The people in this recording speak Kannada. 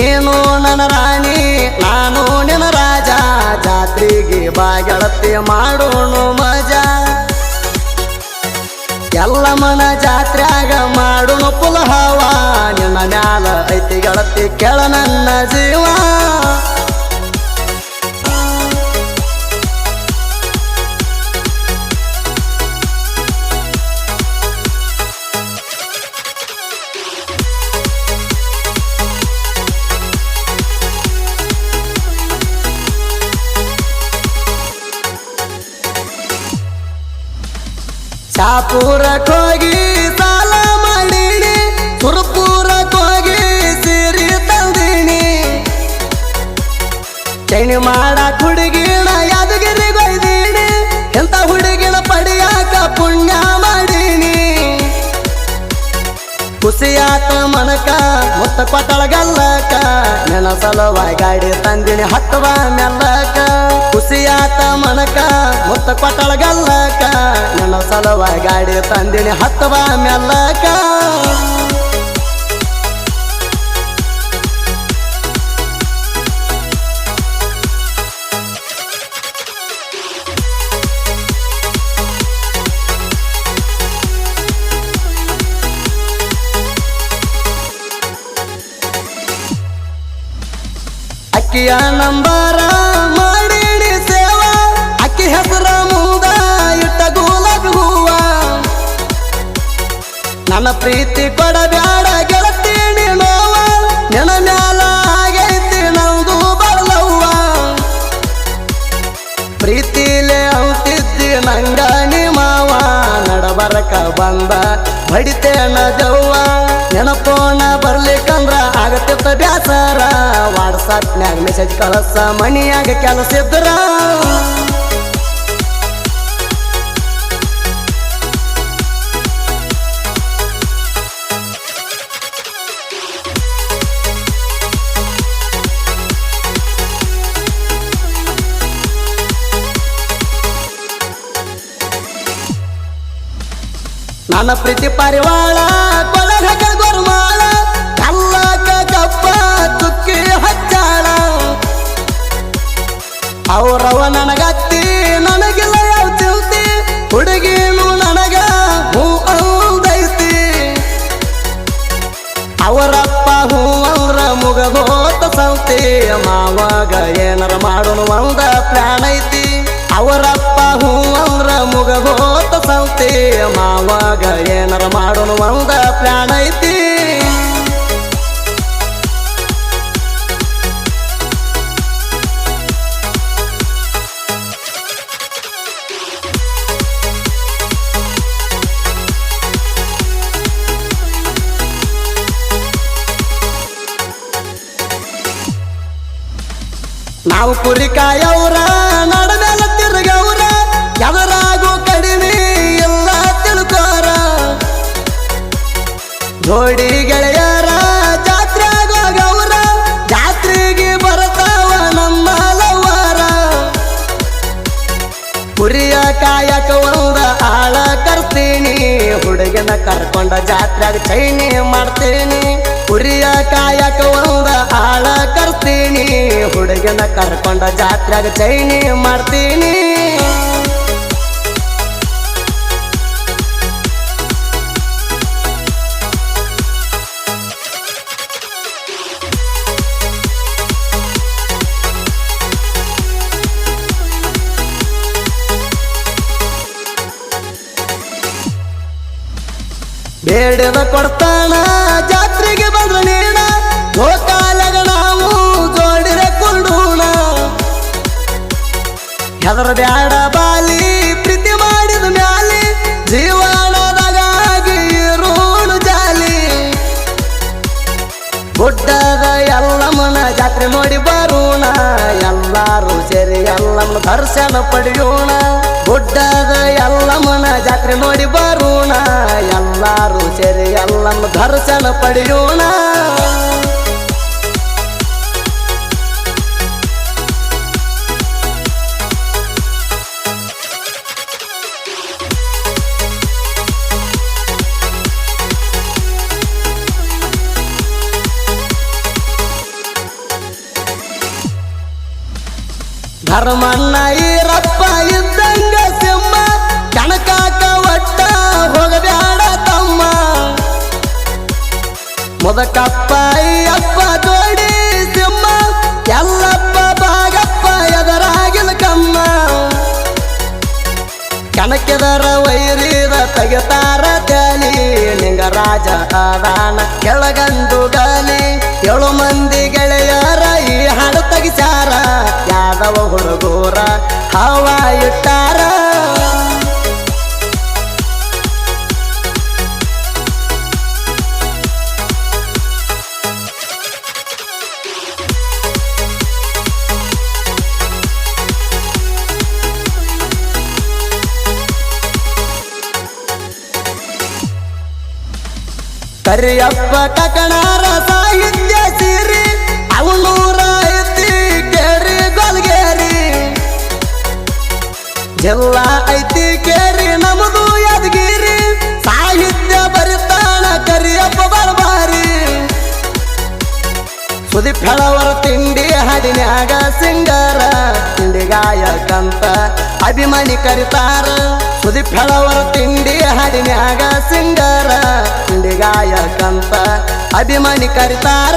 ನೀನು ನನ್ನ ರಾಣಿ, ನಾನು ನಿನ್ನ ರಾಜ, ಜಾತ್ರೆಗೆ ಬಾಗಳತ್ತೆ ಮಾಡೋಣ ಮಜಾ. ಎಲ್ಲ ಮನ ಜಾತ್ರೆಯಾಗ ಮಾಡೋಣ ಪುಲಹವ, ನಿನ್ನ ಮ್ಯಾಲ ಐತಿ ಗೆಳತಿ ಕೆಳ ನನ್ನ ಜೀವ. ಶಾಪುರಕ್ಕೆ ಹೋಗಿ ಸಾಲ ಮಾಡೀನಿ ಸುರಪುರಕ್ಕೆ ಹೋಗಿ ಸೇರಿ ತಂದೀನಿ. ಚೈನಿ ಮಾಡಾಕ ಹುಡುಗಿನ ಯಾದಗಿರಿ ಬೈದೀನಿ ಎಂತ ಹುಡುಗಿನ ಪಡಿಯಾಕ ಪುಣ್ಯ ಮಾಡೀನಿ. ಖುಷಿಯಾತ ಮನಕ ಮುತ್ತ ಕೊಟ್ಟಳಗಲ್ಲಕ ಸಲುವಾಗಿ ಗಾಡಿ ತಂದಿನಿ ಹತ್ತುವ ಮೆಲ್ಲಕ ಖುಷಿಯಾತ ಮನಕ, ಮುತ್ತ ಕೊಟ್ಟಳಗಲ್ಲಕ ನನ್ನ ಸಲುವಾಗಿ ಗಾಡಿ ತಂದಿನಿ ಹತ್ತುವ ಮೆಲ್ಲಕ. ಅಕ್ಕಿಯ ನಂಬರ ಮಾಡಿ ಸೇವಾ. ಅಕ್ಕಿ ಹೆಸರ ಮುಂದ, ಇಟ್ಟ ಗುಲಾಬಿ ಹೂವ. ನನ್ನ ಪ್ರೀತಿ ಕೊಡಬ್ಯಾಡ ಗೆಳತೀನಿ ನೋವ ನೆನ ಮ್ಯಾಲ ಆಗೈತಿ ನಮ್ದು ಬರಲವ್ವ. ಪ್ರೀತಿಲೆ ಅಂತಿದ್ದಿ ನಂಗ ಬಂದ. ಬಡಿತೇನ ನೆನಪೋಣ ನೆನಪೋನ ಬರ್ಲಿಕ್ಕಂದ್ರ ಆಗತ್ತಿತ್ತ ಬ್ಯಾಸರ. ವಾಟ್ಸಪ್ನ್ಯಾಗ ಮೆಸೇಜ್ ಕಳಸ ಮನಿಯಾಗ ಕೆಲಸ ಇದ್ರ ನನ್ನ ಪ್ರೀತಿ ಪರಿವಾಳ ಅಂದ್ರ ಸಂತೆ ಮಾವಾಗ ಏನಾರ ಮಾಡೋಣ ಒಂದ ಪ್ಲಾನ್ ಐತಿ. ನಾವು ಕುರಿಕಾಯವ್ರ ನಡಮೇಲ ತಿರುಗವ್ರ ಎದರಾಗೂ ಜೋಡಿ ಗೆಳೆಯರ ಜಾತ್ರೆಗ ಗೌರ. ಜಾತ್ರೆಗೆ ಬರ್ತಾವ ನಮ್ಮ ಲವರ ಕುರಿಯ ಕಾಯಕ ಒಂದ ಆಳ ಕರ್ತೀನಿ. ಹುಡುಗನ ಕರ್ಕೊಂಡ ಜಾತ್ರೆಗ ಚೈನಿ ಮಾಡ್ತೀನಿ. ಕುರಿಯ ಕಾಯಕ ಒಂದ ಆಳ ಕರ್ತೀನಿ. ಹುಡುಗನ ಕರ್ಕೊಂಡ ಜಾತ್ರೆಗ ಚೈನಿ ಮಾಡ್ತೀನಿ. ಬೇಡದ ಕೊಡ್ತಾನ ಜಾತ್ರೆಗೆ ಬಂದ್ರ ನೀಡ ಗೋಕಾಲಗ ನಾವು ಜೋಡಿರೆ ಕುರುಡೂಣ ಹೆದರ ಬ್ಯಾಡ ಗುಡ್ಡದ ಎಲ್ಲಮ್ಮನ ಜಾತ್ರೆ ನೋಡಿ ಬರೋಣ. ಎಲ್ಲಾರು ಸೇರಿ ಎಲ್ಲಮ್ಮನ ದರ್ಶನ ಪಡೆಯೋಣ. ಗುಡ್ಡದ ಎಲ್ಲಮ್ಮನ ಜಾತ್ರೆ ನೋಡಿ ಬರೋಣ. ಎಲ್ಲಾರು ಸೇರಿ ಎಲ್ಲಮ್ಮನ ದರ್ಶನ ಪಡೆಯೋಣ. ಹರಮಣ್ಣ ಈರಪ್ಪ ಇದ್ದಂಗ ಸಿಂಹ, ಕಣಕಾಕ ಒಟ್ಟ ಹೋಗಬ್ಯಾಡ ತಮ್ಮ. ಮುದಕಪ್ಪ ಅಯ್ಯಪ್ಪ ಜೋಡಿ ಸಿಂಹ ಎಲ್ಲಪ್ಪ ಬಾಗಪ್ಪ ಎದರಾಗಿನ ಕಮ್ಮ. ಕನಕೆದರ ವೈರಿದ ತೆಗೆತಾರ ತಲಿ, ಲಿಂಗರಾಜ ಆದಾನ ಕೆಳಗಂದು ಗಲಿ, ಏಳು ಇಟ್ಟಾರ ಕರಿಯಪ್ಪ ಕಕಣಾರ ಸಾಹಿತ್ಯ ಸಿರಿ ಅವನೂರ ಜಿಲ್ಲಾ ಐತಿ ಕೇರಿ, ನಮದು ಯಾದಗಿರಿ. ಸಾಹಿತ್ಯ ಬರಿತಾಣ ಕರಿಯಪ್ಪ ಬರಬಾರಿ. ಸುದೀಪ್ ಹೇಳವರ ತಿಂಡಿ ಹಾಡಿನ್ಯಾಗ ಸಿಂಗರ, ತಿಂಡಿ ಗಾಯಕಂತ ಅಭಿಮಾನಿ ಕರಿತಾರ. ಸುದೀಪ್ ಹೇಳವರ ತಿಂಡಿ ಹಾಡಿನ್ಯಾಗ ಸಿಂಗರ, ತಿಂಡಿ ಗಾಯಕಂತ ಅಭಿಮಾನಿ ಕರಿತಾರ.